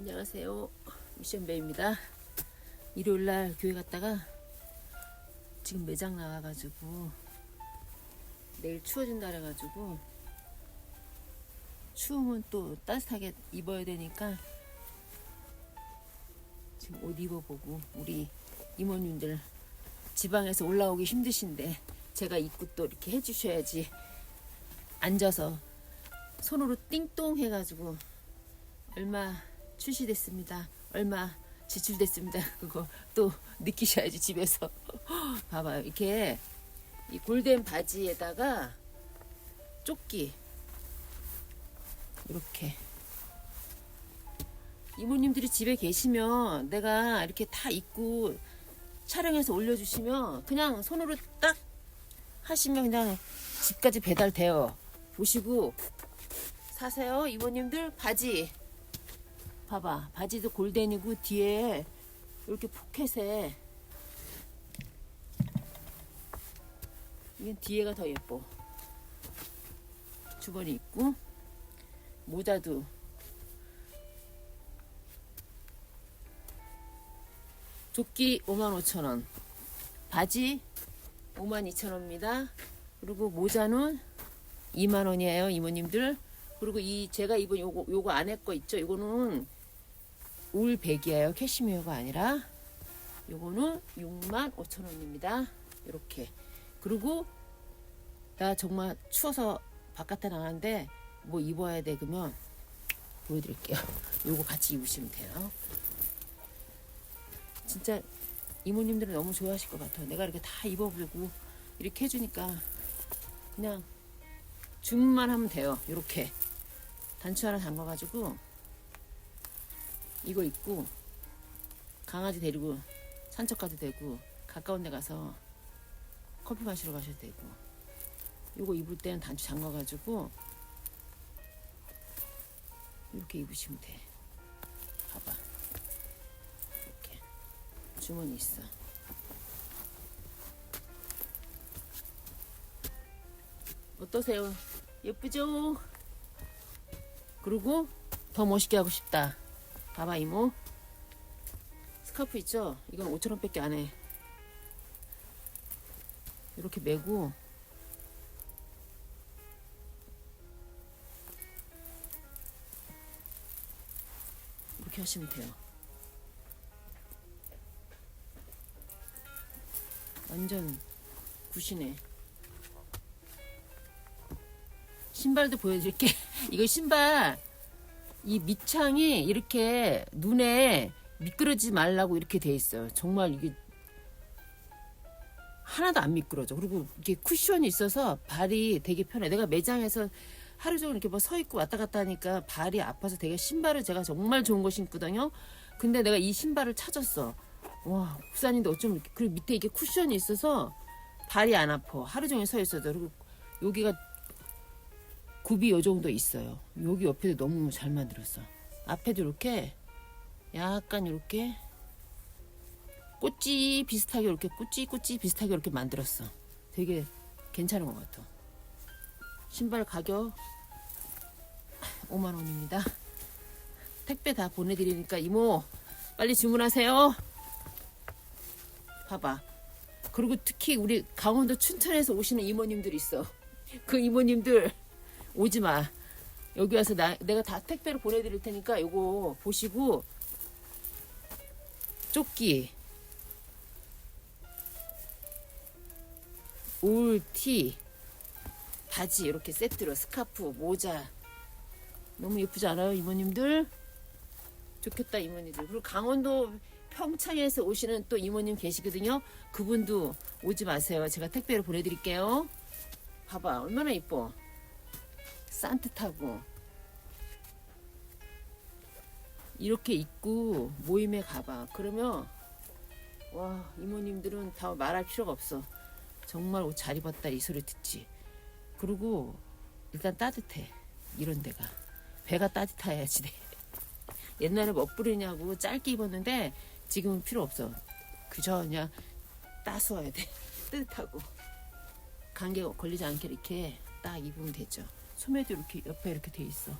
안녕하세요. 미션배입니다. 일요일날 교회 갔다가 지금 매장 나와가지고 내일 추워진다 그래가지고 추우면 또 따뜻하게 입어야 되니까 지금 옷 입어보고 우리 이모님들 지방에서 올라오기 힘드신데 제가 입고 또 이렇게 해주셔야지 앉아서 손으로 띵동 해가지고 얼마 출시됐습니다. 얼마 지출됐습니다. 그거 또 느끼셔야지 집에서. 봐봐요. 이렇게 이 골덴 바지에다가 조끼 이렇게 이모님들이 집에 계시면 내가 이렇게 다 입고 촬영해서 올려주시면 그냥 손으로 딱 하시면 그냥 집까지 배달돼요. 보시고 사세요 이모님들 바지 봐봐. 바지도 골덴이고 뒤에 이렇게 포켓에 이건 뒤에가 더 예뻐. 주머니 있고 모자도. 조끼 55,000원. 바지 52,000원입니다. 그리고 모자는 2만원이에요 이모님들. 그리고 이 제가 입은 요거 요거 안에 거 있죠? 요거는 울백이에요. 캐시미어가 아니라 요거는 6만 5천 원입니다. 이렇게 그리고 나 정말 추워서 바깥에 나가는데 뭐 입어야 돼 그러면 보여드릴게요. 요거 같이 입으시면 돼요. 진짜 이모님들은 너무 좋아하실 것 같아요. 내가 이렇게 다 입어보고 이렇게 해주니까 그냥 주문만 하면 돼요. 이렇게 단추 하나 잠가가지고 이거 입고 강아지 데리고 산책 가도 되고 가까운 데 가서 커피 마시러 가셔도 되고. 이거 입을 때는 단추 잠가가지고 이렇게 입으시면 돼. 봐봐. 이렇게. 주머니 있어. 어떠세요? 예쁘죠? 그리고 더 멋있게 하고 싶다 봐봐 이모. 스카프 있죠? 이건 5천원 밖에 안해. 이렇게 메고. 이렇게 하시면 돼요. 완전 굿이네. 신발도 보여드릴게. 이거 신발 이 밑창이 이렇게 눈에 미끄러지지 말라고 이렇게 돼 있어요. 정말 이게 하나도 안 미끄러져. 그리고 이게 쿠션이 있어서 발이 되게 편해. 내가 매장에서 하루 종일 이렇게 뭐 서 있고 왔다 갔다 하니까 발이 아파서 되게 신발을 제가 정말 좋은 거 신거든요. 근데 내가 이 신발을 찾았어. 와, 국산인데 어쩜 이렇게. 그리고 밑에 이게 쿠션이 있어서 발이 안 아파. 하루 종일 서 있어도. 그리고 여기가 굽이 요 정도 있어요. 여기 옆에도 너무 잘 만들었어. 앞에도 이렇게 약간 이렇게 꽃지 비슷하게 이렇게 꽃지 꽃지 비슷하게 이렇게 만들었어. 되게 괜찮은 것 같아. 신발 가격 5만 원입니다. 택배 다 보내드리니까 이모 빨리 주문하세요. 봐봐. 그리고 특히 우리 강원도 춘천에서 오시는 이모님들 있어. 그 이모님들 오지 마. 여기 와서 나, 내가 다 택배로 보내드릴 테니까 요거 보시고 조끼 울, 티, 바지 이렇게 세트로 스카프, 모자. 너무 예쁘지 않아요 이모님들? 좋겠다 이모님들. 그리고 강원도 평창에서 오시는 또 이모님 계시거든요. 그분도 오지 마세요. 제가 택배로 보내드릴게요. 봐봐 얼마나 이뻐 산뜻하고 이렇게 입고 모임에 가봐. 그러면 와 이모님들은 다 말할 필요가 없어. 정말 옷 잘 입었다 이 소리 듣지. 그리고 일단 따뜻해 이런 데가 배가 따뜻해야지 돼. 옛날에 멋부리냐고 짧게 입었는데 지금은 필요 없어. 그저 그냥 따스워야 돼. 뜨뜻하고 감기 걸리지 않게 이렇게 딱 입으면 되죠. 소매도 이렇게 옆에 이렇게 돼 있어.